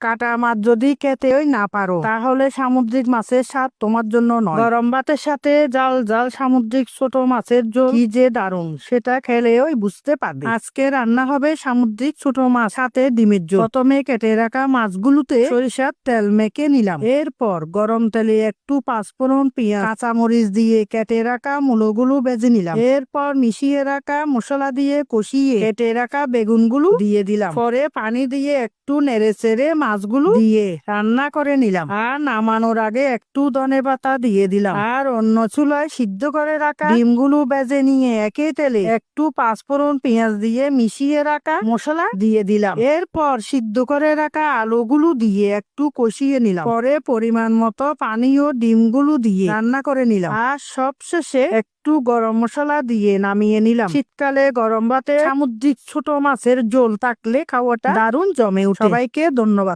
কাটা মাছ যদি খেতেই না পারো তাহলে সামুদ্রিক মাছের স্বাদ তোমার জন্য নয়। গরম ভাতের সাথে জাল জাল সামুদ্রিক ছোট মাছের কি যে দারুণ সেটা খেলেই বুঝতে পারবে। আজকে রান্না হবে সামুদ্রিক ছোট মাছ সাথে ডিমের ঝোল। প্রথমে কেটে রাখা মাছগুলোতে সরিষার তেল মেখে নিলাম। এরপর গরম তেলে একটু পাঁচফোড়ন পেঁয়াজ কাঁচামরিচ দিয়ে কেটে রাখা মুলোগুলো বেজে নিলাম। এরপর মিশিয়ে রাখা মশলা দিয়ে কষিয়ে কেটে রাখা বেগুনগুলো দিয়ে দিলাম। পরে পানি দিয়ে একটু নেড়ে চেড়ে মাছগুলো দিয়ে রান্না করে নিলাম। আর নামানোর আগে একটু ধনে পাতা দিয়ে দিলাম। আর অন্য চুলায় সিদ্ধ করে রাখা ডিমগুলো বেজে নিয়ে একে তেলে একটু পাঁচফোড়ন পেঁয়াজ দিয়ে মিশিয়ে রাখা মশলা দিয়ে দিলাম। এরপর সিদ্ধ করে রাখা আলুগুলো দিয়ে একটু কষিয়ে নিলাম। পরে পরিমাণ মতো পানি ও ডিমগুলো দিয়ে রান্না করে নিলাম। আর সবশেষে একটু গরম মশলা দিয়ে নামিয়ে নিলাম। শীতকালে গরম ভাতে সামুদ্রিক ছোট মাছের ঝোল থাকলে খাওয়াটা দারুণ জমে উঠে সবাইকে ধন্যবাদ।